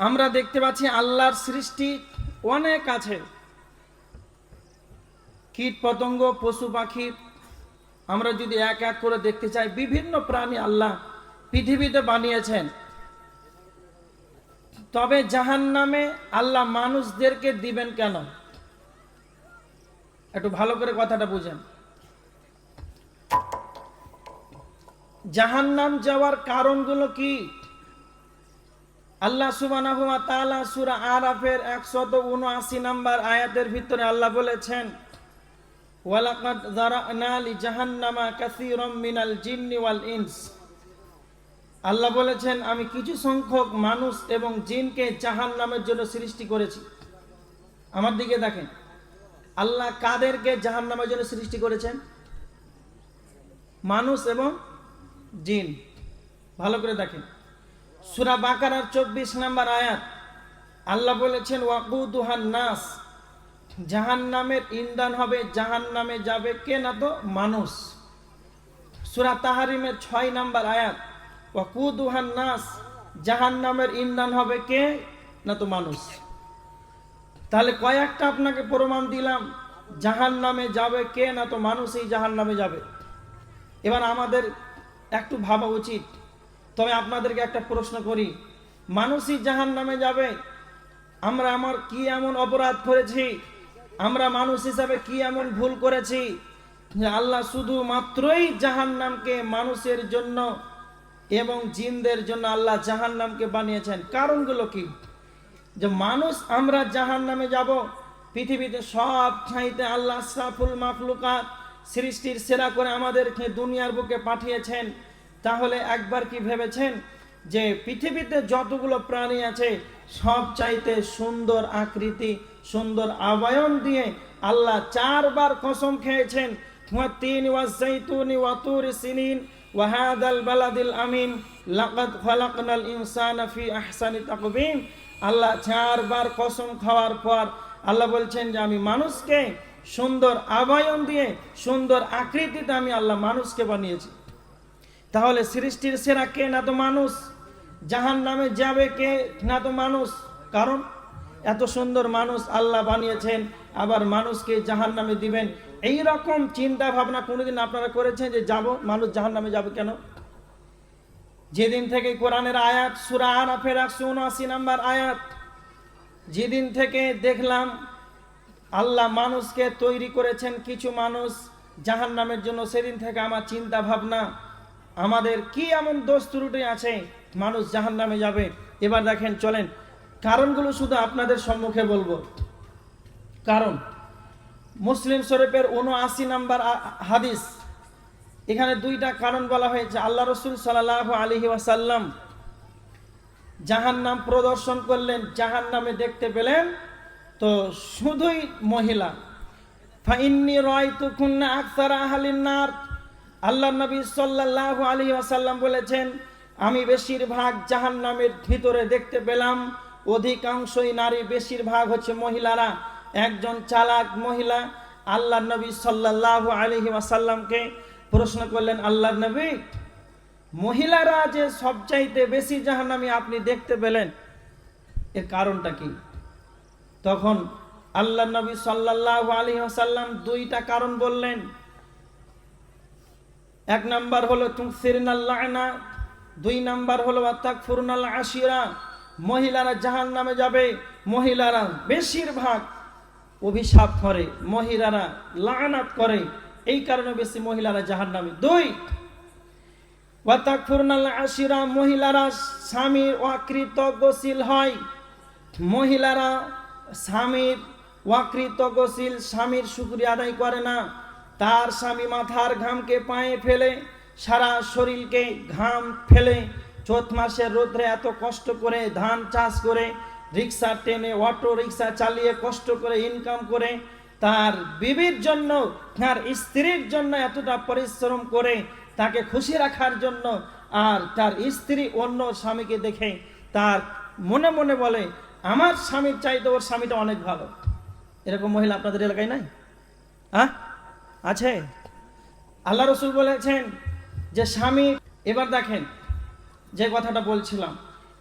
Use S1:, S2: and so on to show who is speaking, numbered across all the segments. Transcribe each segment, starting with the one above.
S1: আমরা দেখতে পাচ্ছি আল্লাহর সৃষ্টি অনেক আছে। কীট পতঙ্গ, পশু পাখি, আমরা যদি এক এক করে দেখতে চাই, বিভিন্ন প্রাণী আল্লাহ পৃথিবীতে বানিয়েছেন। তবে জাহান নামে আল্লাহ মানুষদেরকে দিবেন কেন? একটু ভালো করে কথাটা বুঝেন। জাহান নাম যাওয়ার কারণগুলো কি? আল্লাহ সুবানাহু ওয়া তাআলা সূরা আরাফের 179 নম্বর আয়াতের ভিতরে আল্লাহ বলেছেন, ওয়ালাকাদ যারানা লি জাহান্নামা কাসীরাম মিনাল জিন্নি ওয়াল ইনস। আল্লাহ বলেছেন, আমি কিছু সংখ্যক মানুষ এবং জিনকে জাহান্নামের জন্য সৃষ্টি করেছি। আমার দিকে দেখেন, আল্লাহ কাদেরকে জাহান্নামের জন্য সৃষ্টি করেছেন? মানুষ এবং জিন। ভালো করে দেখেন। সুরা বাকারার চব্বিশ নাম্বার আয়াত। আল্লাহ বলেছেন, ওয়াকুদুহান নাস জাহান নামের ইন্ধন হবে জাহান নামে যাবে কে না তো মানুষ। সুরা তাহারিমের ছয় নাম্বার আয়াত, ওয়াকুদুহান নাস জাহান নামের ইন্ধন হবে কে না তো মানুষ। তাহলে কয়েকটা আপনাকে প্রমাণ দিলাম জাহান নামে যাবে কে না তো মানুষই জাহান নামে যাবে। এবার আমাদের একটু ভাবা উচিত তবে আপনাদেরকে একটা প্রশ্ন করি। মানুষই জাহান নামে যাবে? আমরা আমার কি এমন অপরাধ করেছি? আমরা মানুষ হিসাবে কি এমন ভুল করেছি? যে আল্লাহ শুধু মাত্রই জাহান নামকে মানুষের জন্য এবং জিনদের জন্য আল্লাহ জাহান নামকে বানিয়েছেন। কারণগুলো কি? যে মানুষ আমরা জাহান নামে যাব, পৃথিবীতে সব চাইতে আল্লাহ সাফুল মাফলুকাত সৃষ্টির সেরা করে আমাদেরকে দুনিয়ার বুকে পাঠিয়েছেন। তাহলে একবার কি ভেবেছেন যে পৃথিবীতে যতগুলো প্রাণী আছে, সব চাইতে সুন্দর আকৃতি, সুন্দর আবয়ন দিয়ে আল্লাহ চারবার কসম খেয়েছেন তিন ওয়াজাইতুনি ওয়াতুর সিনিন ওয়াহাদাল বালাদিল আমিন, লাকাদ খালাকনাল ইনসানা ফি আহসানি তাকবীম। আল্লাহ চারবার কসম খাওয়ার পর আল্লাহ বলছেন যে, আমি মানুষকে সুন্দর আবয়ন দিয়ে, সুন্দর আকৃতিতে আমি আল্লাহ মানুষকে বানিয়েছি। তাহলে সৃষ্টির সেরা কে না তো মানুষ? জাহান নামে যাবে কে না তো মানুষ? কারণ এত সুন্দর মানুষ আল্লাহ বানিয়েছেন, আবার মানুষকে জাহান নামে দিবেন। এই রকম চিন্তা ভাবনা কোনোদিন আপনারা করেছেন যে যাব? মানুষ জাহান নামে যাবে কেন? যেদিন থেকে কোরআনের আয়াত, সুরা আরাফের একশো উনআশি নাম্বার আয়াত, যেদিন থেকে দেখলাম আল্লাহ মানুষকে তৈরি করেছেন কিছু মানুষ, জাহান নামের জন্য সেদিন থেকে আমার চিন্তা ভাবনা আমাদের কি এমন দোষ ত্রুটি আছে? মানুষ জাহান নামে যাবে। এবার দেখেন, চলেন। কারণগুলো শুধু আপনাদের সম্মুখে বলব। কারণ, মুসলিম শরীফের উনআশি নাম্বার হাদিস। এখানে দুইটা কারণ বলা হয়েছে। আল্লাহ রসুল সাল্লাহ আলহি ওয়াসাল্লাম জাহান নাম প্রদর্শন করলেন জাহান নামে দেখতে পেলেন, তো শুধুই মহিলা। ফাইন্নি রয় তুকুন্না আহালিন নার। আল্লাহ নবী সাল্লাল্লাহু আলাইহি ওয়াসাল্লাম বলেছেন, আমি বেশিরভাগ জাহান্নামের ভিতরে দেখতে পেলাম, অধিকাংশই নারী, বেশিরভাগ হচ্ছে মহিলারা। একজন চালাক মহিলা আল্লাহ নবী সাল্লাল্লাহু আলাইহি ওয়াসাল্লামকে প্রশ্ন করলেন, আল্লাহ নবী, মহিলারা যে সবচাইতে বেশি জাহান্নামী আপনি দেখতে পেলেন, এর কারণটা কি? তখন আল্লাহ নবী সাল্লাল্লাহু আলাইহি ওয়াসাল্লাম দুইটা কারণ বললেন। এক নাম্বার হলো তুমসিরনাল লায়না, দুই নাম্বার হলো আতাকফুরনাল আশিরা মহিলারা জাহান নামে যাবে, মহিলারা বেশিরভাগ অভিশাপ করে, মহিলারা লাগানাত করে। এই কারণে বেশি মহিলারা জাহান নামে দুই ওয়াতাকফুরনাল আশিরা মহিলারা স্বামীর অকৃতজ্ঞশীল হয়। মহিলারা স্বামীর অকৃতজ্ঞশীল স্বামীর শুক্রিয়া আদায় করে না। তার স্বামী মাথার ঘামকে পায়ে ফেলে, সারা শরীরকে ঘাম ফেলে, চৈত মাসের রোদ্রে এত কষ্ট করে ধান চাষ করে, রিক্সা টেনে, অটো রিক্সা চালিয়ে কষ্ট করে ইনকাম করে, তার বিবির জন্য, তার স্ত্রীর জন্য এতটা পরিশ্রম করে তাকে খুশি রাখার জন্য আর তার স্ত্রী অন্য স্বামীকে দেখে তার মনে মনে বলে, আমার স্বামীর চাইতে ওর স্বামীটা অনেক ভালো। এরকম মহিলা আপনাদের এলাকায় নাই? হ্যাঁ আছে? আল্লাহ রসুল বলেছেন যে স্বামী, এবার দেখেন যে কথাটা বলছিলাম,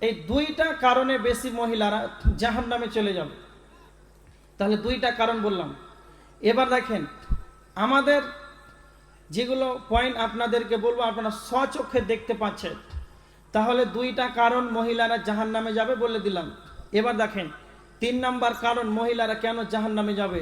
S1: এই দুইটা কারণে বেশি মহিলারা জাহান নামে চলে যাবে। তাহলে দুইটা কারণ বললাম। এবার দেখেন, আমাদের যেগুলো পয়েন্ট আপনাদেরকে বলব, আপনারা স্বচক্ষে দেখতে পাচ্ছেন। তাহলে দুইটা কারণ মহিলারা জাহান নামে যাবে বলে দিলাম। এবার দেখেন, তিন নাম্বার কারণ মহিলারা কেন জাহান নামে যাবে?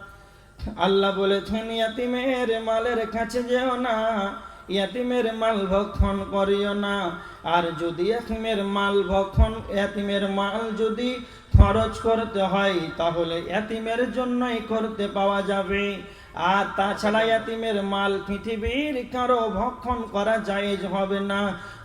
S1: আল্লাহ বলেছেন ইয়াতিমের মালের কাছে যেও না, ইয়াতিমের মাল ভক্ষণ করিও না। আর যদি ইয়াতিমের মাল ভক্ষণ, ইয়াতিমের মাল যদি খরচ করতে হয়, তাহলে ইয়াতিমের জন্যই করতে পাওয়া যাবে। আর তাছাড়া ইয়াতিমের মাল পৃথিবীর কারও ভক্ষণ করা জায়েজ হবে না।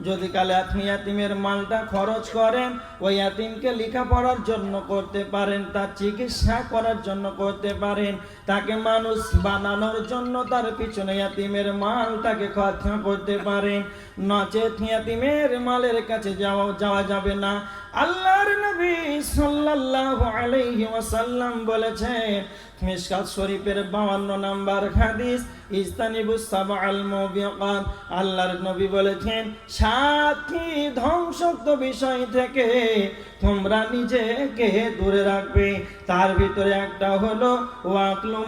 S1: যদি কালে আপনি ইয়াতিমের মালটা খরচ করেন, ওই ইয়াতিমকে লেখাপড়ার জন্য করতে পারেন, তার চিকিৎসা করার জন্য করতে পারেন, তাকে মানুষ বানানোর জন্য তার পিছনে ইয়াতিমের মালটাকে খরচা করতে পারেন। নচেত ইয়াতিমের মালের কাছে যাওয়া যাওয়া যাবে না। আল্লাহর নবী সাল্লাল্লাহু আলাইহি ওয়াসাল্লাম বলেছেন মিশকাত শরীফের 52 নাম্বার হাদিস ইস্তানিবুস সাবআল মুবিকাত। আল্লাহর নবী বলেছেন সাতটি ধ্বংসত্ব বিষয় থেকে তোমরা নিজেকে দূরে রাখবে। তার ভিতরে একটা হলো ওয়াকলু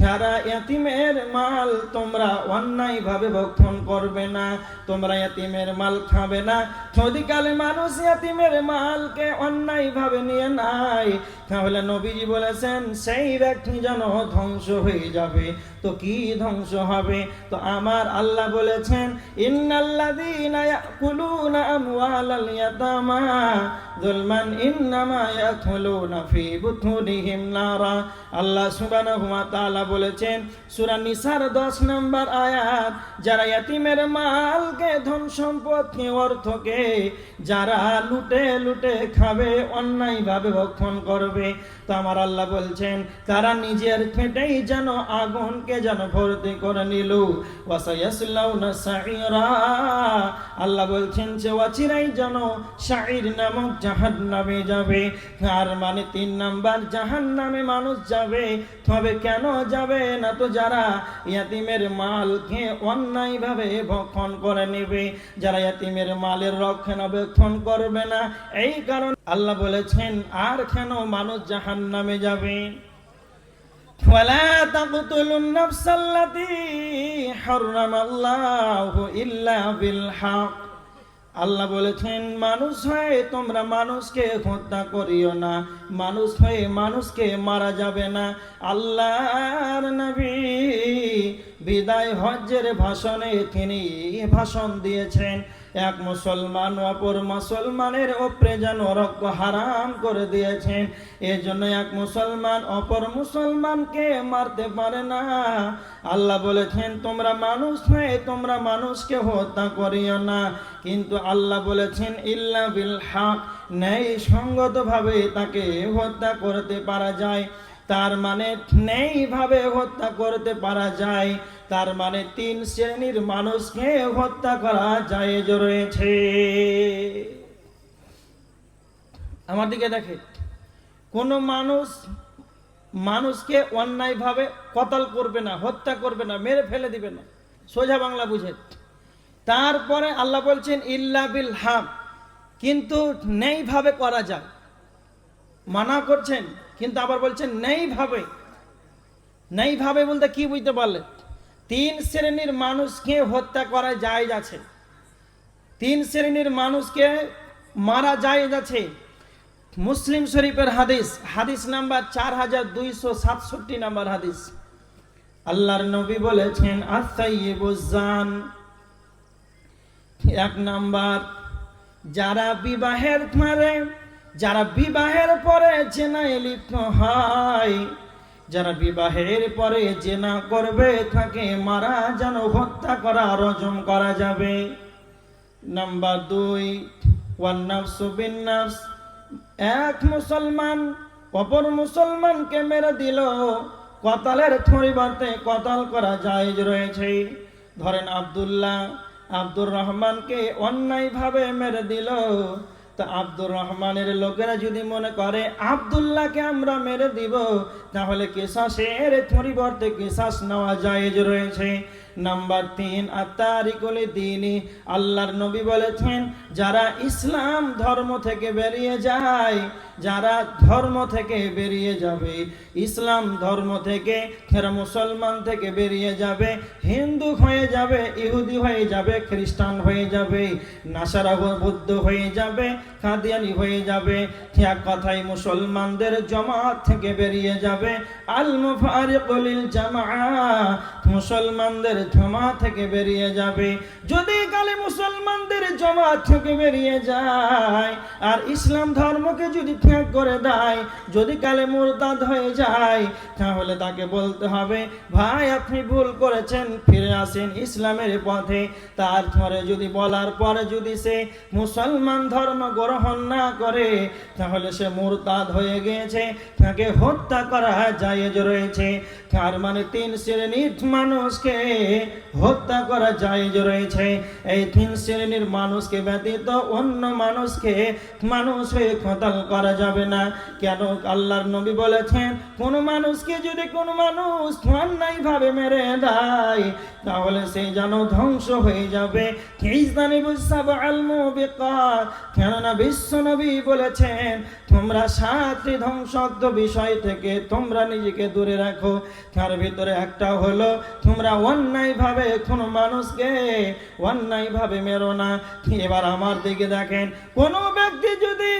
S1: যারা ইয়াতিমের মাল তোমরা অন্যায় ভাবে ভক্ষণ করবে না, তোমরা ইয়াতিমের মাল খাবে না। যদি কালে মানুষ ইয়াতিমের মালকে অন্যায় ভাবে নিয়ে নাই তাহলে নবীজি বলেছেন, সেই ব্যক্তি যেন ধ্বংস হয়ে যাবে। তো কি ধ্বংস হবে? তো আমার আল্লাহ বলেছেন, ইন্নাল্লাযীনা ইয়াকুলুনা আমওয়ালাল আল্লাহ বলেছেন, সূরা নিসার 10 নম্বর আয়াত, যারা ইয়াতিমের মালকে অর্থকে যারা লুটে লুটে খাবে অন্যায় ভাবে ভক্ষণ করবে। তো আমার আল্লাহ বলছেন, তারা নিজের পেটেই যেন আগুনকে যেন ভর্তি করে নিল? আল্লাহ বলছেন যে, অচিরাই যেন সাইর নামক জাহান্নামে যাবে। আর মানে তিন নাম্বার, জাহান্নামে মানুষ যাবে। তবে কেন যাবে না তো যারা ইয়াতিমের মালকে অন্যায়ভাবে ভক্ষণ করে নেবে? যারা ইয়াতিমের মালের রক্ষণাবেক্ষণ করবে না, এই কারণ আল্লাহ বলেছেন, আর কেন মানুষ জাহান নামে যাবে? ولا تقتلوا النفس التي حرم الله إلا بالحق আল্লাহ বলেছেন মানুষ হয়ে তোমরা মানুষকে হত্যা করিও না মানুষ হয়ে মানুষকে মারা যাবে না আল্লাহর নবী বিদায় হজ্জের ভাষণে তিনি ভাষণ দিয়েছেন। এক মুসলমান অপর মুসলমানের ওপরে যেন রক্ত হারাম করে দিয়েছেন। এজন্য এক মুসলমান অপর মুসলমানকে মারতে পারে না। আল্লাহ বলেছেন, তোমরা মানুষ হয়ে তোমরা মানুষকে হত্যা করিও না। কিন্তু আল্লাহ বলেছেন, ইল্লা বিল হক। ন্যায় সঙ্গতভাবে তাকে হত্যা করতে পারা যায়। তার মানে নেইভাবে হত্যা করতে পারা যায়। তার মানে তিন শ্রেণির মানুষকে হত্যা করা যায় রয়েছে। আমার দিকে দেখে, কোন মানুষ, মানুষকে অন্যায়ভাবে কতল করবে না, হত্যা করবে না, মেরে ফেলে দিবে না, সোজা বাংলা বুঝে। তারপরে আল্লাহ বলছেন, ইল্লা বিল হাক। কিন্তু নেইভাবে করা যায়। মানা করছেন কিন্তু আবার বলছেন নেইভাবে নেইভাবে বলতে কি বুঝতে পারলেন তিন শ্রেণির মানুষকে হত্যা করা যায় আছে। তিন শ্রেণির মানুষকে মারা যায় আছে। মুসলিম শরীফের হাদিস হাদিস নাম্বার চার হাজার দুইশো সাতষট্টি নাম্বার হাদিস। আল্লাহর নবী বলেছেন আসাইবুজান এক নাম্বার, যারা বিবাহের মারে যারা বিবাহের পরে জেনায় লিপ্ত হয়, যারা বিবাহের পরে জেনা করবে, তাকে মারা যেন হত্যা করা রজম করা যাবে। নাম্বার দুই, ওয়ান নাফসু এক মুসলমান, অপর মুসলমানকে মেরে দিল। কতালের পরিবর্তে কতাল করা জায়েজ রয়েছে। ধরেন আব্দুল্লাহ, আব্দুর রহমানকে অন্যায়ভাবে মেরে দিল। তা আব্দুর রহমানের লোকেরা যদি মনে করে, আবদুল্লাহকে আমরা মেরে দিব, তাহলে কেসাসের পরিবর্তে কেসাস নেওয়া জায়েজ রয়েছে। নাম্বার তিন আত্মারিকুল দিনই আল্লাহর নবী বলেছেন, যারা ইসলাম ধর্ম থেকে বেরিয়ে যায়, যারা ধর্ম থেকে বেরিয়ে যাবে, ইসলাম ধর্ম থেকে ফের মুসলমান থেকে বেরিয়ে যাবে, হিন্দু হয়ে যাবে, ইহুদি হয়ে যাবে, খ্রিস্টান হয়ে যাবে নাসারা বৌদ্ধ হয়ে যাবে, কাদিয়ানি হয়ে যাবে এক কথাই মুসলমানদের জমাত থেকে বেরিয়ে যাবে আল মুফারিকুল জামাআ মুসলমানদের জমা থেকে বেরিয়ে যাবে। যদি কালে মুসলমানদের জমা থেকে বেরিয়ে যায়, আর ইসলাম ধর্মকে যদি ত্যাগ করে দেয়, যদি কালে মুরতাদ হয়ে যায়, তাহলে তাকে বলতে হবে, ভাই, আপনি ভুল করেছেন, ফিরে আসেন ইসলামের পথে। তারপরে যদি বলার পরে যদি সে মুসলমান ধর্ম গ্রহণ না করে, তাহলে সে মুরতাদ হয়ে গিয়েছে, তাকে হত্যা করা জায়েজ রয়েছে। তার মানে তিন শ্রেণির মানুষকে হত্যা করা জায়জ রয়েছে। এই তিন শ্রেণির মানুষকে ব্যতীত অন্য মানুষকে মানুষ হয়ে খতাল করা যাবে না। কেন? আল্লাহর নবী বলেছেন, কোন মানুষকে যদি কোন মানুষ অন্যায় ভাবে মেরে দেয় তাহলে সে যেন ধ্বংস হয়ে যাবে। কেননা বিশ্ব নবী বলেছেন, তোমরা সাতটি ধ্বংসত্ব বিষয় থেকে তোমরা নিজেকে দূরে রাখো। তার ভিতরে একটা হলো, তোমরা অন্যায় ভাবে কোনো মানুষকে অন্যায় ভাবে মেরো না। এবার আমার দিকে দেখেন, কোনো ব্যক্তি যদি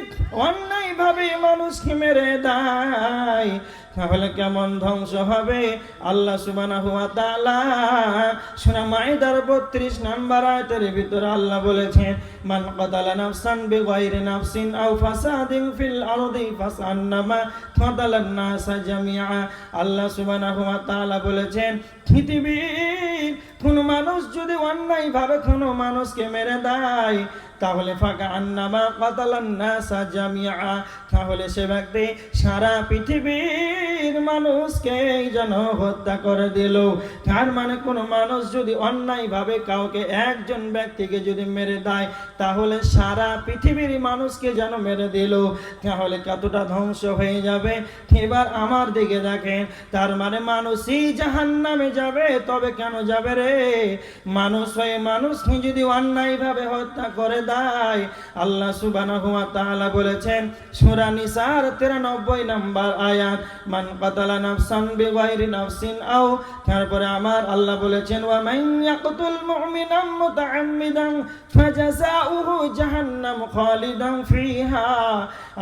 S1: অন্যায় ভাবে মানুষকে মেরে দেয় তাহলে কেমন ধ্বংস হবে? আল্লাহ সুবহানাহু ওয়া তাআলা সোনা মাইদার 32 নাম্বার আয়াতের ভিতরে আল্লাহ বলেছেন, মান কাতালা নাফসান বিগাইরি নাফসিন আও ফাসাদিন ফিল আরদি ফাসান্নামা কাতালান নাসা জামিআ। আল্লাহ সুবহানাহু ওয়া তাআলা বলেছেন, পৃথিবীর কোন মানুষ যদি অন্যায় ভাবে কোনো মানুষকে মেরে দেয় তাহলে ফাঁকা আন্নামা কাতালান নাসা জামিআ। তাহলে সে ব্যক্তি সারা পৃথিবীর মানুষকে যেন হত্যা করে দিল। তার মানে কোন মানুষ যদি অন্যায় ভাবে কাউকে একজন ব্যক্তিকে যদি মেরে দেয়, তাহলে সারা পৃথিবীর মানুষকে যেন মেরে দিল। তাহলে কতটা ধ্বংস হয়ে যাবে? এবার আমার দিকে দেখেন, তার মানে মানুষই জাহান নামে যাবে, তবে কেন যাবে রে? মানুষ হয়ে মানুষকে যদি অন্যায় ভাবে হত্যা করে দেয় আল্লাহ সুবহানাহু ওয়া তাআলা বলেছেন, সূরা নিসার 93 নাম্বার আয়াত, মান কাতালা নাফসান বিগাইরি নাফসিন আও তারপরে আমার আল্লাহ বলেছেন, ওয়া মান ইয়াকতুল মুমিনান মুতাআম্মিদান ফাজাযাউহু জাহান্নাম খালিদান ফিহা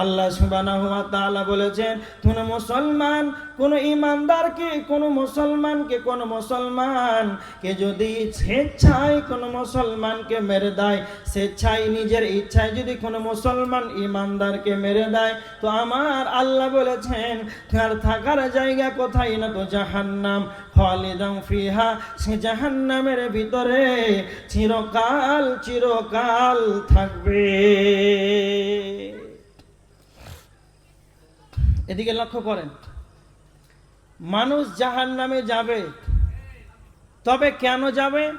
S1: আল্লাহ সুবহানাহু ওয়া তাআলা বলেছেন, কোন মুসলমান কোন ইমানদারকে কোন কোন মুসলমান কে যদি স্বেচ্ছায় কোন মুসলমানকে মেরে দেয়, স্বেচ্ছায় নিজের ইচ্ছায় যদি কোনো মুসলমান ইমানদারকে মেরে দেয়, তো আমার আল্লাহ বলেছেন তার থাকার জায়গা কোথায় না তো জাহান্নাম খালিদাম ফিহা সে জাহান্নামের ভিতরে চিরকাল চিরকাল থাকবে। এদিকে লক্ষ্য করেন মানুষ জাহান্নামে যাবে। তবে কেন যাবে?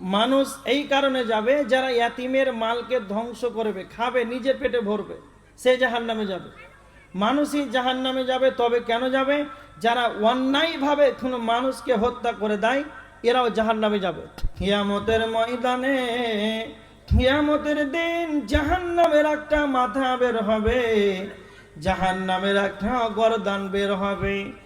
S1: মানুষ এই কারণে যাবে যারা ইয়াতিমের মালকে ধ্বংস করবে, খাবে, নিজের পেটে ভরবে, সে জাহান নামে যাবে। মানুষই জাহান নামে যাবে, তবে কেন যাবে? যারা অন্যায়ভাবে কোনো মানুষকে হত্যা করে দেয়, এরাও জাহান নামে যাবে। হিয়ামতের ময়দানে হিয়ামতের দিন জাহান নামের একটা মাথা বের হবে জাহান নামের একটা গরদান বের হবে।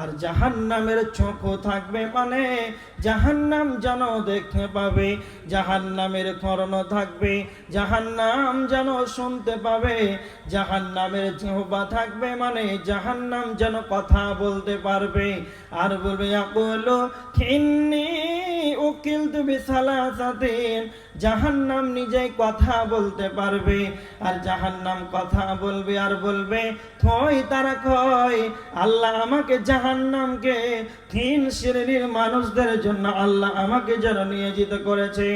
S1: আর জাহান নামের চোখও থাকবে মানে জাহান নাম যেন দেখতে পাবে জাহান নামের কর্ণ থাকবে জাহান নাম যেন শুনতে পাবে জাহান নামের জিহবা থাকবে মানে জাহান নাম যেন কথা বলতে পারবে। আর বলবে আকলো খিন্নি উকিল তুমি সালাসাতিন, জাহান্নাম নিজেই কথা বলতে পারবে। আর জাহান্নাম কথা বলবে আর বলবে কই তারা কই আল্লাহ আমাকে জাহান্নামকে তিন শ্রেণির মানুষদের জন্য আল্লাহ আমাকে যেন নিয়োজিত করেছে।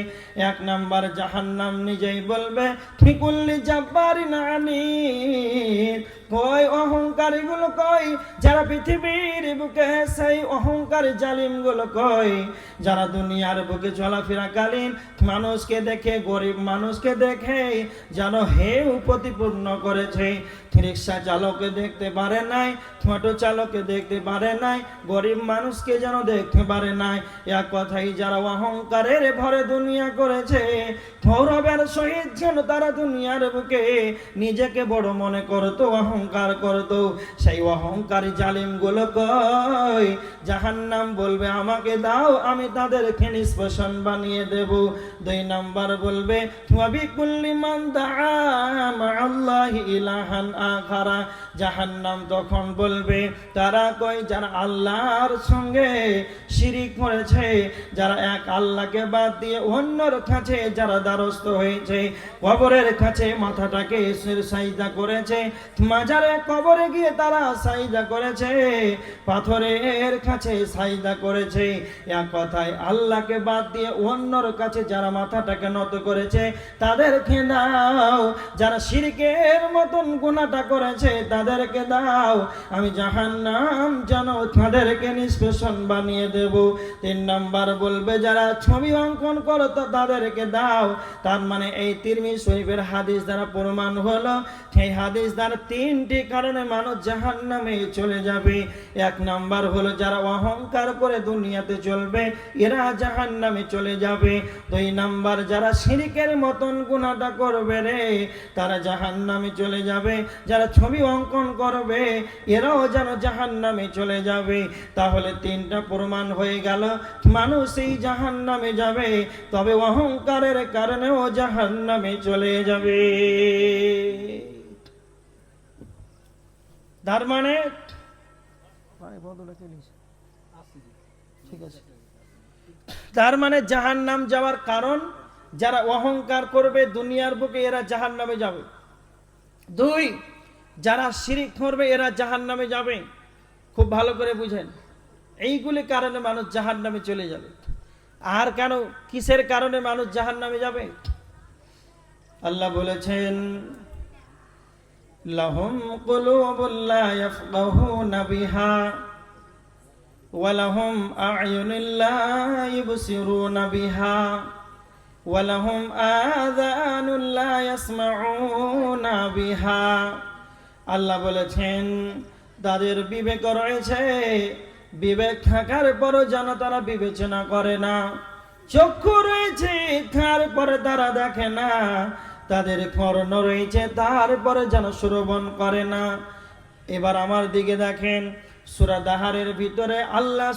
S1: এক নাম্বার জাহান্নাম নিজেই বলবে ঠিকুল্লি জাব্বারি নানি কই অহংকারী গুলো কই যারা পৃথিবীর বুকে সেই অহংকারী জালিমগুলো কই যারা দুনিয়ার বুকে চলাফেরা কালীন মানুষকে দেখে, গরিব মানুষকে দেখে, যেন হেউ প্রতিপূর্ণ করেছে। রিক্সা চালককে দেখতে পারে নাই, ছোট চালককে দেখতে পারে নাই, গরিব মানুষকে যেন দেখতে পারে নাই। এক কথাই যারা অহংকারের ভরে দুনিয়া করেছে গৌরবের সহিত যেন তারা দুনিয়ার বুকে নিজেকে বড় মনে করতো অহংকার করতো সেই অহংকারী জালিমগুলো কই? জাহান্নাম বলবে, আমাকে দাও, আমি তাদেরকে নিষ্পেষণ বানিয়ে দেব। দুই নাম্বার বলবে আখারা। জাহান্নাম তখন বলবে, তারা কই যারা আল্লাহর সঙ্গে শিরিক করেছে, যারা এক আল্লাহকে বাদ দিয়ে অন্যর কাছে যারা দ্বারস্থ হয়েছে, কবরের কাছে মাথাটাকে সাইজা করেছে, মাজারে কবরে গিয়ে তারা সাইজা করেছে, পাথরের কাছে সাইজা করেছে। এক কথায় আল্লাহকে বাদ দিয়ে অন্যর কাছে যারা মাথাটাকে নত করেছে, তাদেরকে দাও। যারা শিরকের মতন গুণাটা করেছে, তাদেরকে দাও। আমি জাহান্নাম যেন তাদেরকে নিষ্পেষণ বানিয়ে দেব। তিন নাম্বার বলবে, যারা ছবি অঙ্কন করো, তো তাদেরকে দাও। তার মানে এই তিরমি শরীফের হাদিস দ্বারা প্রমাণ হলো, সেই হাদিস দ্বারা তিনটি কারণে মানুষ জাহান নামে চলে যাবে। এক নাম্বার হলো, যারা অহংকার করে দুনিয়াতে চলবে, এরা জাহান্নামে চলে যাবে। দুই নাম্বার, যারা শিরিকের মতন গুণাটা করবে রে, তারা জাহান্নামে চলে যাবে। যারা ছবি অঙ্কন করবে, এরাও যেন জাহান্নামে চলে যাবে। তাহলে তিনটা প্রমাণ হয়ে গেল মানুষ এই জাহান্নামে যাবে, তবে অহংকারের কারণেও জাহান নামে চলে যাবে। তার মানে ঠিক আছে। তার মানে জাহান নাম যাওয়ার কারণ, যারা অহংকার করবে দুনিয়ার বুকে এরা জাহান নামে যাবে। দুই, যারা শিরিক করবে এরা জাহান নামে যাবে। খুব ভালো করে বুঝেন। এইগুলি কারণে মানুষ জাহান নামে চলে যাবে। আর কেন? কিসের কারণে মানুষ জাহান নামে যাবে? আল্লাহ বলেছেন, লাহুম কুলুবুল্লা ইয়াফকাহুনা বিহা। ولهم أعين لا يبصرون بها ولهم آذان لا يسمعون بها আল্লাহ বলেছেন তাদের বিবেক রয়েছে বিবেক থাকার পরও যেন তারা বিবেচনা করে না চক্ষু রয়েছে তারপরে তারা দেখে না তাদের কর্ণ রয়েছে তারপরে যেন শ্রবণ করে না এবার আমার দিকে দেখেন সুরা দাহারের ভিতরে আল্লাহ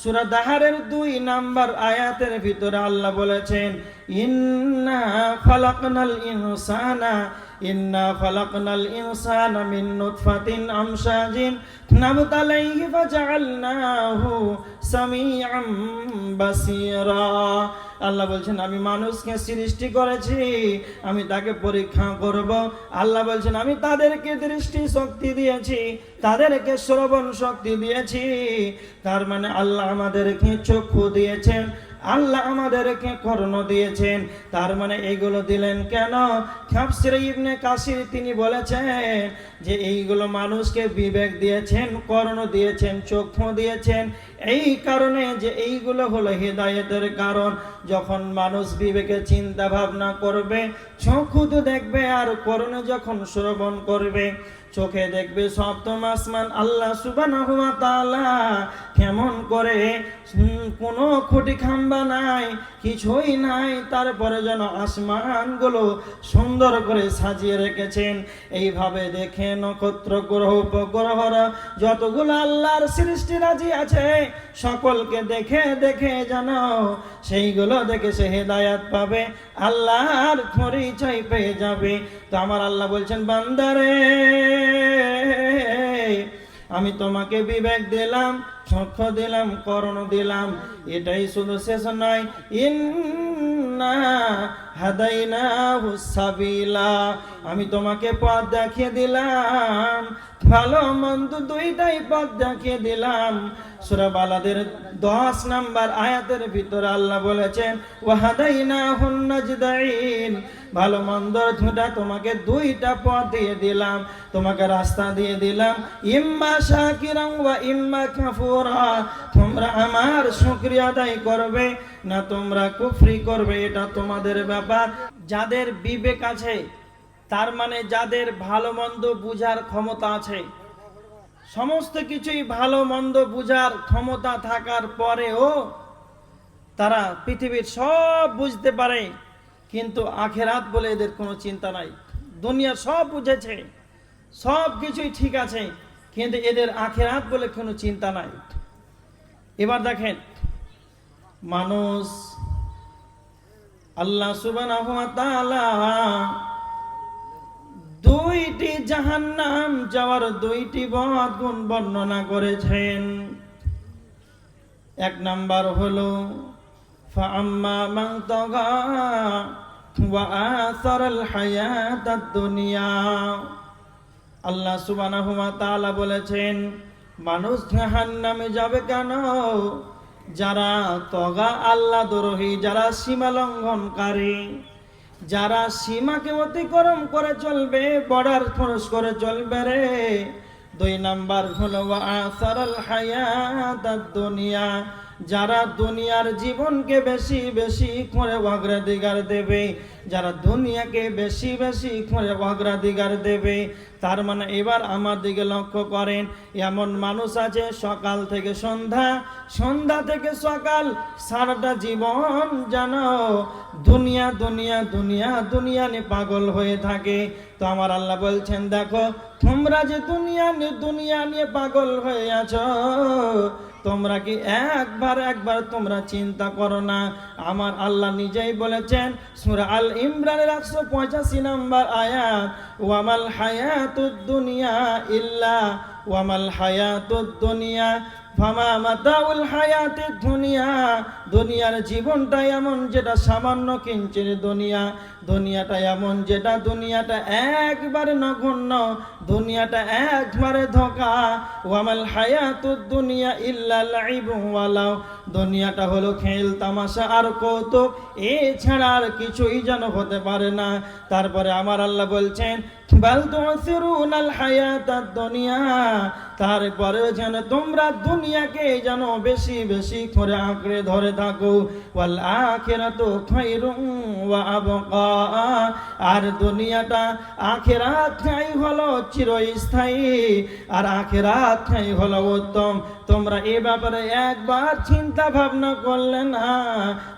S1: সুরা দাহারের দুই নাম্বার আয়াতের ভিতরে আল্লাহ বলেছেন, ইন্না খালাকনাল ইনসানা, ইন্না খালাকনাল ইনসানা মিন নুতফাতিন আমশাজিন নাবতালাইহি ফাজআলনাহু সামিআম বাসীরা। আল্লাহ বলছেন, আমি মানুষকে সৃষ্টি করেছি, আমি তাকে পরীক্ষা করব। আল্লাহ বলছেন, আমি তাদেরকে দৃষ্টি শক্তি দিয়েছি, তাদেরকে শ্রবণ শক্তি দিয়েছি। তার মানে আল্লাহ আমাদেরকে চক্ষু দিয়েছেন আল্লাহ আমাদেরকে কর্ণ দিয়েছেন। তার মানে এইগুলো দিলেন কেন? খাপসির ইবনে কাসির তিনি বলেছেন যে এইগুলো মানুষকে বিবেক দিয়েছেন, কর্ণ দিয়েছেন, চক্ষু দিয়েছেন। এই কারণে যে এইগুলো হলো হৃদায়তের কারণ। যখন মানুষ বিবেকে চিন্তা ভাবনা করবে, চক্ষু তো দেখবে আর কর্ণ যখন শ্রবণ করবে চোখে দেখবে সপ্তম আসমান, আল্লাহ তাআলা কেমন করে কোনো খুঁটি খাম্বা নাই, কিছুই নাই, তারপরে যেন আসমানগুলো সুন্দর করে সাজিয়ে রেখেছেন। এইভাবে দেখে নক্ষত্র গ্রহ, উপগ্রহরা যতগুলো আল্লাহর সৃষ্টি রাজি আছে, সকলকে দেখে দেখে জানো সেইগুলো দেখে সে হেদায়াত পাবে, আল্লাহর পরিচয় পেয়ে যাবে। তো আমার আল্লাহ বলছেন, বান্দারে আমি তোমাকে বিবেক দিলাম চক্ষ দিলাম, করণ দিলাম। এটাই শুধু শেষ নয়। ইন্না হাদাইনা না আমি তোমাকে পথ দেখিয়ে দিলাম, ভালো মন্দ দুইটাই পথ দেখিয়ে দিলাম। সূরা বালাদের দশ নাম্বার আয়াতের ভিতরে আল্লাহ বলেছেন ভালো তোমাকে দুইটা পথ দিয়ে দিলাম, তোমাকে রাস্তা দিয়ে দিলাম তোমরা আমার শুকরিয়া করবে, না তোমরা কুফরি করবে, এটা তোমাদের ব্যাপার। যাদের বিবেক আছে, তার মানে যাদের ভালো মন্দ বুঝার ক্ষমতা আছে সমস্ত কিছুই ভালো মন্দ বুঝার ক্ষমতা থাকার পরেও তারা পৃথিবীর সব বুঝতে পারে, কিন্তু আখেরাত বলে এদের কোনো চিন্তা নাই। দুনিয়া সব বুঝেছে, সব কিছুই ঠিক আছে, কিন্তু এদের আখেরাত বলে কোনো চিন্তা নাই। এবার দেখেন, মানুষ আল্লাহ তাআলা দুইটি জাহান্নাম যাওয়ার দুইটি বদ গুণ বর্ণনা করেছেন? এক নাম্বার হলো আল্লাহ সুবহানাহু ওয়া তাআলা বলেছেন, মানুষ জাহান্নামে যাবে কেন? যারা তগা আল্লাহ দ্রোহী, যারা সীমা লঙ্ঘনকারী। যারা সীমাকে অতিক্রম করে চলবে, বর্ডার খরচ করে চলবে রে। দুই নাম্বার হলো আসারাল হায়াত দুনিয়া যারা দুনিয়ার জীবনকে বেশি বেশি করে অগ্রাধিকার দেবে, যারা দুনিয়াকে বেশি বেশি করে অগ্রাধিকার দেবে, তার মানে এবার আমার দিকে লক্ষ্য করেন, এমন মানুষ আছে সকাল থেকে সন্ধ্যা সন্ধ্যা থেকে সকাল, সারাটা জীবন জানো দুনিয়া দুনিয়া দুনিয়া দুনিয়া নিয়ে পাগল হয়ে থাকে। তো আমার আল্লাহ বলছেন, দেখো, তোমরা যে দুনিয়া নিয়ে দুনিয়া নিয়ে পাগল হয়ে আছো তোমরা কি একবার একবার তোমরা চিন্তা করো না। আমার আল্লাহ নিজেই বলেছেন, সূরা আল ইমরানের একশো পঁচাশি নাম্বার আয়াত, ওয়ামাল হায়াতুদ দুনিয়া ইল্লা, ওয়ামাল হায়াতুদ দুনিয়া, ফামা মাতাউল হায়াতে দুনিয়া। দুনিয়ার জীবনটা এমন যেটা সামান্য কিঞ্চিত দুনিয়া, দুনিয়াটা এমন যেটা দুনিয়াটা একবারে নগণ্য। দুনিয়াটা একবারে ধোকা। ওয়ামাল হায়াতু দুনিয়া ইল্লা লাইবু ওয়ালাও। দুনিয়াটা হলো খেল, তামাশা আর কৌতুক। এছাড়া আর কিছুই যেন হতে পারে না। তারপরে আমার আল্লাহ বলছেন তারপরেও যেন তোমরা দুনিয়াকে যেন বেশি বেশি করে আঁকড়ে ধরে থাকো। আখিরাতু ওয়া আবকা, আর দুনিয়াটা আখিরাতটাই হলো চিরস্থায়ী, আর আখিরাতটাই হলো উত্তম। তোমরা এ ব্যাপারে একবার চিন্তা ভাবনা করলে না,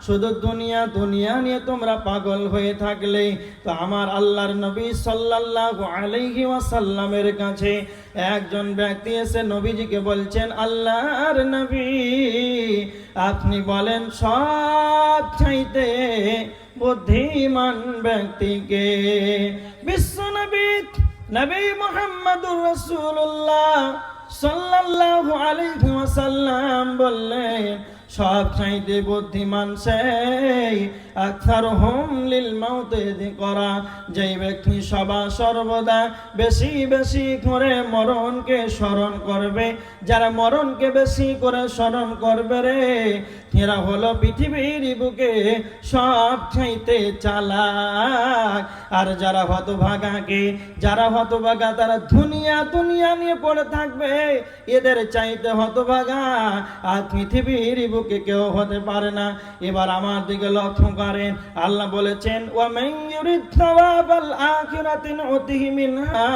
S1: শুধু দুনিয়া দুনিয়া নিয়ে তোমরা পাগল হয়ে থাকলে। তো আমার আল্লাহর নবী সাল্লাল্লাহু আলাইহি ওয়াসাল্লামের কাছে একজন ব্যক্তি এসে নবীজিকে বলছেন, আল্লাহর নবী, আপনি বলেন সব চাইতে বুদ্ধিমান ব্যক্তিকে। বিশ্ব নবী মোহাম্মদুর রাসূলুল্লাহ সাল্লাল্লাহু আলাইহি ওয়াসাল্লাম বললেন সব চাইতে বুদ্ধিমান সেই আখার হোম লিল মাউতে করা। যেই ব্যক্তি সবা সর্বদা বেশি বেশি করে মরণকে স্মরণ করবে, যারা মরণকে বেশি করে স্মরণ করবে রে এরা হলো পৃথিবীর বুকে সব চাইতে চালাক। আর যারা হতভাগাকে যারা হতভাগা, তারা দুনিয়া দুনিয়া নিয়ে পড়ে থাকবে। এদের চাইতে হতভাগা আর পৃথিবীর বুকে কেউ হতে পারে না। এবার আমার দিকে লক্ষ্য করেন। আল্লাহ বলেছেন, ওয়ামান ইউরিদ সাওয়াবাল আখিরাতি নুতিহি মিনহা,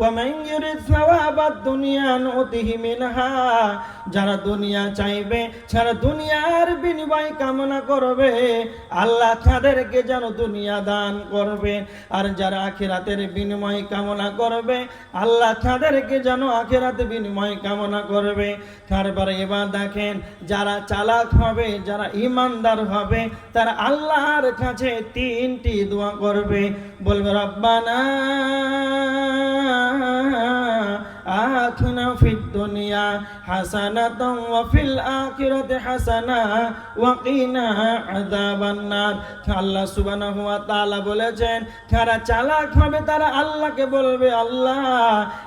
S1: ওয়ামান ইউরিদ সাওয়াবাদ দুনিয়া নুতিহি মিনহা। যারা দুনিয়া চাইবে, যারা দুনিয়ার বিনিময় কামনা করবে, আল্লাহ তাদেরকে যেন দুনিয়া দান করবে। আর যারা আখেরাতের বিনিময় কামনা করবে, আল্লাহ তাদেরকে যেন আখেরাত বিনিময় কামনা করবে। তারপরে এবার দেখেন, যারা চালাক হবে, যারা ইমানদার হবে, তারা আল্লাহর কাছে তিনটি দোয়া করবে। বলবে, রব্বানা آتنا في الدنيا حسنة وفي الآخرة حسنة وقنا عذاب النار আল্লাহ সুবহানাহু ওয়া তাআলা বলেছেন যারা চালাক হবে তারা আল্লাহকে বলবে আল্লাহ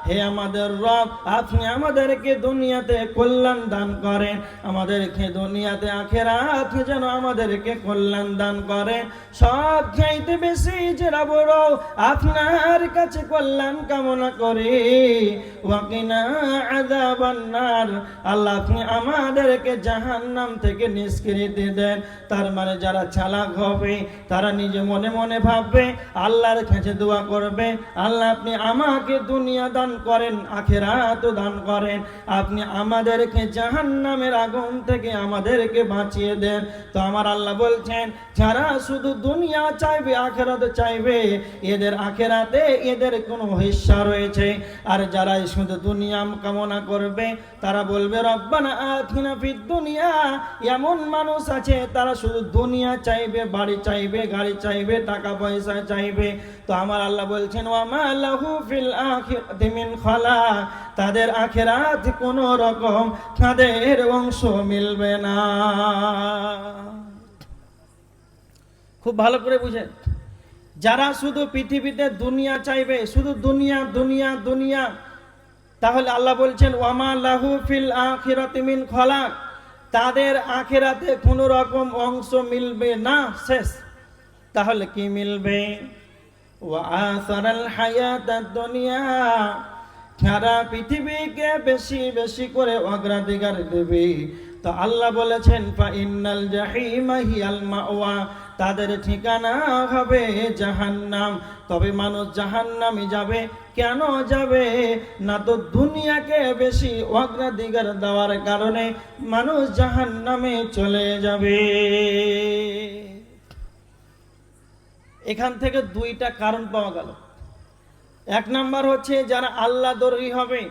S1: হে আমাদের রব আপনি আমাদেরকে দুনিয়াতে কল্যাণ দান করেন আমাদেরকে দুনিয়াতে আখেরাত যেন আমাদেরকে কল্যাণ দান করেন সব চাইতে বেশি যারা বড় আপনার কাছে কল্যাণ কামনা করি ওয়াকিনা আযাবান্নার। আল্লাহ আপনি আমাদেরকে জাহান্নাম থেকে নিষ্কৃতি দেন। তার মানে যারা চালাক হবে, তারা নিজে মনে মনে ভাববে, আল্লাহর কাছে দোয়া করবে। আল্লাহ আপনি আমাকে দুনিয়া দান করেন আখেরাত দান করেন। আপনি আমাদেরকে জাহান্নামের আগুন থেকে আমাদেরকে বাঁচিয়ে দেন। তো আমার আল্লাহ বলছেন যারা শুধু দুনিয়া চাইবে, আখেরাত চাইবে, এদের আখেরাতে এদের কোনো হিস্সা রয়েছে। আর যারা শুধু দুনিয়া কামনা করবে, তারা বলবে, রব্বানা আতিনা ফিদ দুনিয়া। এমন মানুষ আছে, তারা শুধু দুনিয়া চাইবে, বাড়ি চাইবে, গাড়ি চাইবে, টাকা পয়সা চাইবে। তো আমার আল্লাহ বলছেন, ওয়ামা লাহু ফিল আখিরাতি খালা। তাদের আখেরাত কোনো রকম, তাদের অংশ মিলবে না। খুব ভালো করে বুঝেন। যারা শুধু পৃথিবীতে দুনিয়া চাইবে, শুধু দুনিয়া দুনিয়া দুনিয়া, তাহলে আল্লাহ বলছেন, ওয়ামা লাহু ফিল আখিরাতি মিন খলাক। তাদের আখেরাতে কোনো রকম অংশ মিলবে না, শেষ। তাহলে কি মিলবে? সারা পৃথিবীকে বেশি বেশি করে অগ্রাধিকার দেবে। তো আল্লাহ বলেছেন ইন্নাল মাওয়া। তাদের ঠিকানা হবে জাহান্নাম। তবে মানুষ জাহান্নামে যাবে, কেন যাবে? না তো দুনিয়াকে বেশি অগ্রাধিকার দেওয়ার কারণে মানুষ জাহান্নামে চলে যাবে। এখান থেকে দুইটা কারণ পাওয়া গেল। এক নাম্বার হচ্ছে, যারা আল্লাহ দরী হবে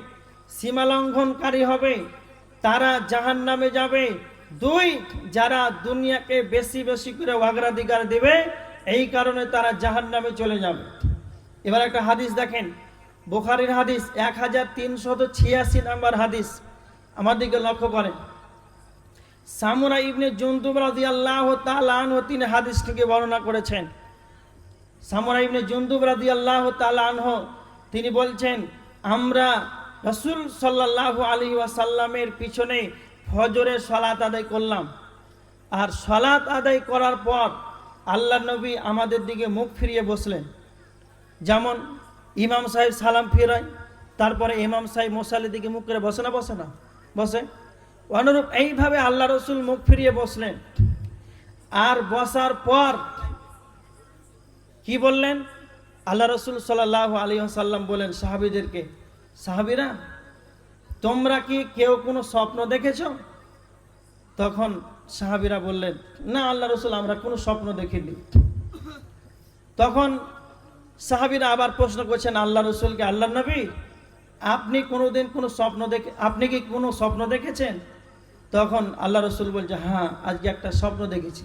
S1: সীমালঙ্ঘনকারী হবে তারা জাহান নামে যাবে। দুই, যারা দুনিয়াকে বেশি বেশি করে অগ্রাধিকার দেবে, এই কারণে তারা জাহান নামে চলে যাবে। এবার একটা হাদিস দেখেন। বোখারির হাদিস এক হাজার তিনশত ছিয়াশি নাম্বার হাদিস। আমার দিকে লক্ষ্য করেন। সামুরা ইবনে জন্তুব রাজি আল্লাহ তালান তিনি হাদিসটিকে বর্ণনা করেছেন। সামরা ইবনে জুন্দুব রাদি আল্লাহ তালানহ তিনি বলছেন, আমরা রসুল সাল্লাহ আলী ওয়াসাল্লামের পিছনে ফজরের সলাত আদায় করলাম। আর সলাত আদায় করার পর আল্লাহ নবী আমাদের দিকে মুখ ফিরিয়ে বসলেন। যেমন ইমাম সাহেব সালাম ফিরায়, তারপরে ইমাম সাহেব মোসালের দিকে মুখ করে বসে না বসে না, বসে। অনুরূপ এইভাবে আল্লাহ রসুল মুখ ফিরিয়ে বসলেন। আর বসার পর কি বললেন? আল্লাহ রসুল সাল্লাহ আলী সাল্লাম বলেন সাহাবিদেরকে সাহাবিরা, তোমরা কি কেউ কোনো স্বপ্ন দেখেছ? তখন সাহাবিরা বললেন, না, আল্লাহ রসুল, আমরা কোনো স্বপ্ন দেখিনি। তখন সাহাবিরা আবার প্রশ্ন করছেন, আল্লাহ রসুলকে আল্লাহ নবী? আপনি কোনোদিন কোনো স্বপ্ন দেখে, আপনি কি কোনো স্বপ্ন দেখেছেন? তখন আল্লাহ রসুল বলছে হ্যাঁ আজকে একটা স্বপ্ন দেখেছি।